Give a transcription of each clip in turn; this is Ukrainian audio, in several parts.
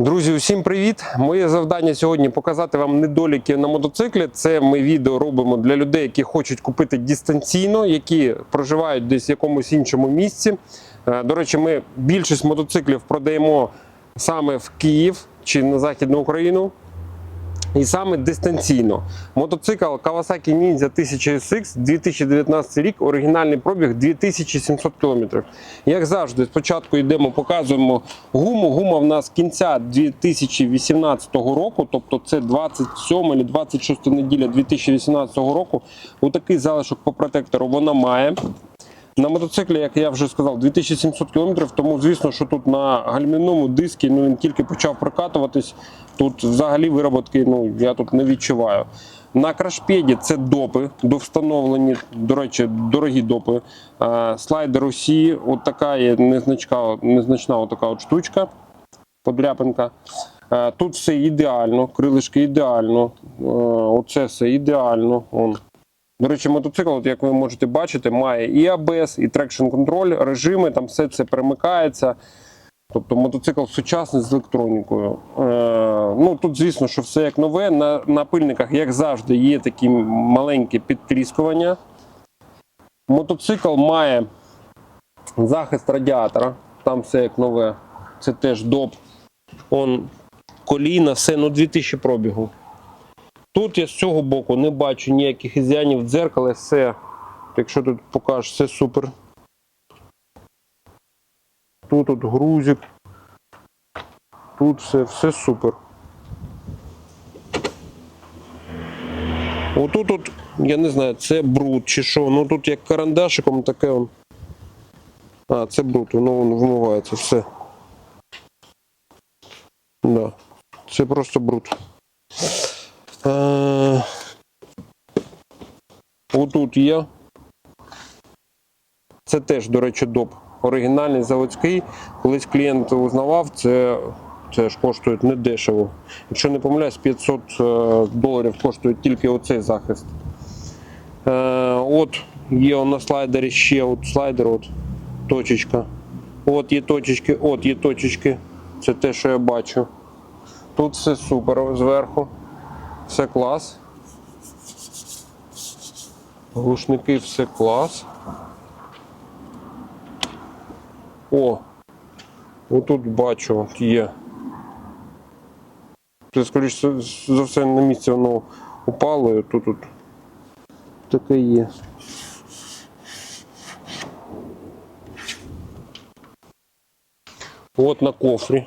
Друзі, усім привіт! Моє завдання сьогодні показати вам недоліки на мотоциклі. Це ми відео робимо для людей, які хочуть купити дистанційно, які проживають десь в якомусь іншому місці. Е, До речі, ми більшість мотоциклів продаємо саме в Київ чи на Західну Україну. І саме дистанційно. Мотоцикл Kawasaki Ninja 1000 SX 2019 рік, оригінальний пробіг 2700 км. Як завжди, спочатку йдемо, показуємо гуму. Гума в нас кінця 2018 року, тобто це 27 чи 26 неділя 2018 року. Отакий залишок по протектору вона має. На мотоциклі, як я вже сказав, 2700 км, тому звісно, що тут на гальмівному дискі ну, він тільки почав прокатуватись. Тут взагалі вироботки ну, я тут не відчуваю. На крашпеді це допи довстановлені, до речі, дорогі допи. Слайдер усі, от така є незначка, незначна от така от штучка, подряпинка. Тут все ідеально, крилишки ідеально, оце все ідеально. Вон. До речі, мотоцикл, от як ви можете бачити, має і ABS, і traction контроль, режими, там все це перемикається. Тобто мотоцикл сучасний з електронікою. Е, ну тут, звісно, що все як нове. На напильниках, як завжди, є такі маленькі підтріскування. Мотоцикл має захист радіатора, там все як нове. Це теж доп. Он коліна, все, ну 2000 пробігу. Тут я з цього боку не бачу ніяких ізянів в дзеркалі, все. Якщо тут покажеш, все супер. Тут от грузик. Тут все, все супер. Отут от, я не знаю, це бруд чи що. Ну тут як карандашиком таке он. А, це бруд, воно воно вмивається, все. Да. Це просто бруд. Е, Отут є. Це теж, до речі, доп. Оригінальний заводський. Колись клієнт узнавав, це, це ж коштує недешево. Якщо не помиляюсь, 500 е, доларів коштує тільки оцей захист. Е, от є на слайдері ще от слайдер, от точечка. От є точечки, от є точечки. Це те, що я бачу. Тут все супер зверху. Все клас. Глушники все клас. О! Отут бачу, от є. Це, скоріше за все, на місці воно упало, і тут, тут таке є. От на кофрі.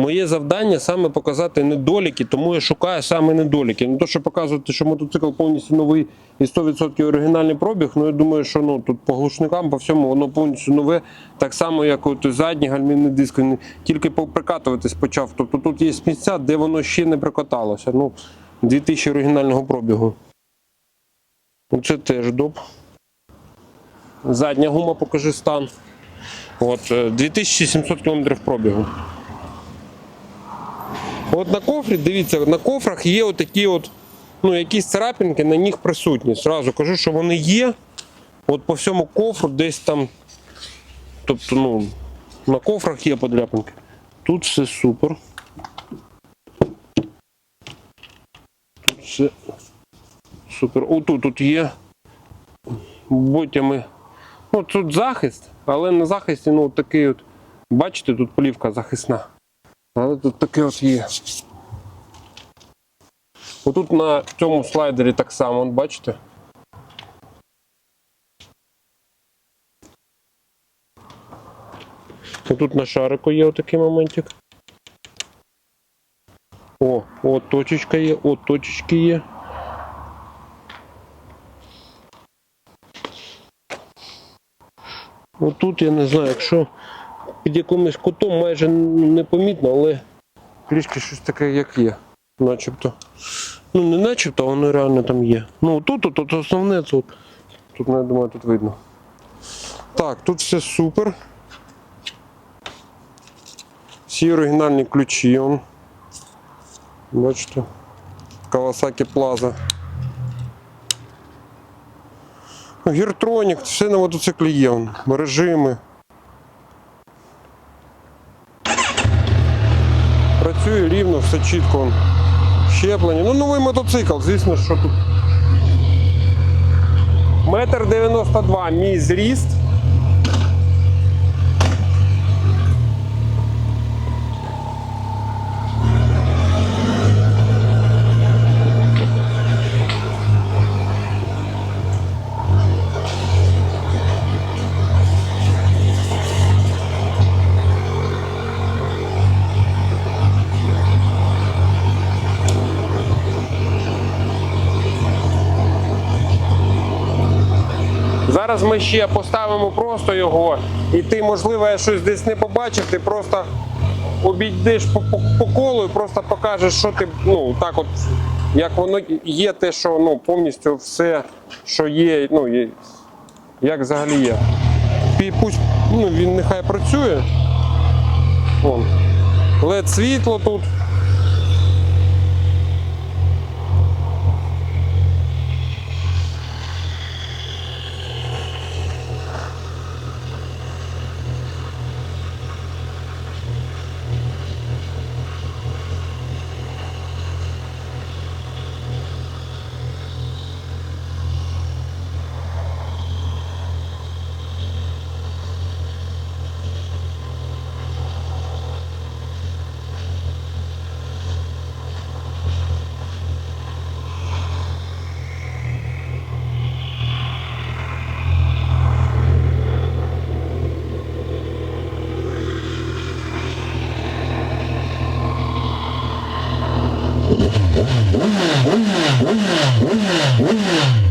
Моє завдання саме показати недоліки, тому я шукаю саме недоліки. Не то, що показувати, що мотоцикл повністю новий і 100% оригінальний пробіг. Ну я думаю, що ну тут по глушникам, по всьому воно повністю нове. Так само, як от задні гальмівні диски, не- тільки прикатуватись почав. Тобто тут є місця, де воно ще не прикаталося. Ну, 2000 оригінального пробігу. Це теж доп. Задня гума, покажи стан. От, е, 2700 км пробігу. От на кофрі, дивіться, на кофрах є отакі от, ну, якісь царапинки, на них присутні. Зразу кажу, що вони є. От по всьому кофру десь там. Тобто, ну, на кофрах є подряпинки. Тут все супер. Тут все супер. Отут тут є. Ботями. Ну, тут захист, але на захисті, ну, такий от. Бачите, тут плівка захисна. Але тут таке от є. Отут на цьому слайдері так само, бачите? Отут на шарику є отакий моментик. О, от точечка є, от точечки є. Отут я не знаю, якщо під якимось кутом майже непомітно, але трішки щось таке, як є. Начебто. Ну, не начебто, а воно реально там є. Ну тут, тут, тут основне, тут. Тут, ну, я думаю, тут видно. Так, тут все супер. Всі оригінальні ключі. Он. Бачите? Kawasaki Plaza. Гіртронік, все на мотоциклі є. Режими. Працює рівно, все чітко. щеплені. Ну, новий мотоцикл, звісно, що тут. Метр 92 мій зріст. Зараз ми ще поставимо просто його, і ти, можливо, я щось десь не побачив, ти просто обійдеш по, по, по колу і просто покажеш, що ти, ну, так от, як воно є, те, що ну, повністю все, що є, ну, є, як взагалі є. Пі- Пусть ну, він нехай працює. Вон. LED світло тут.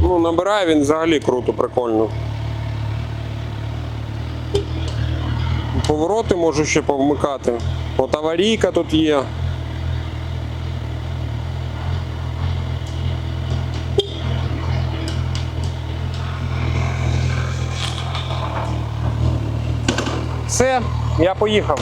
Ну, набирає він взагалі круто, прикольно. Повороти можу ще повмикати. От аварійка тут є. Все, я поїхав.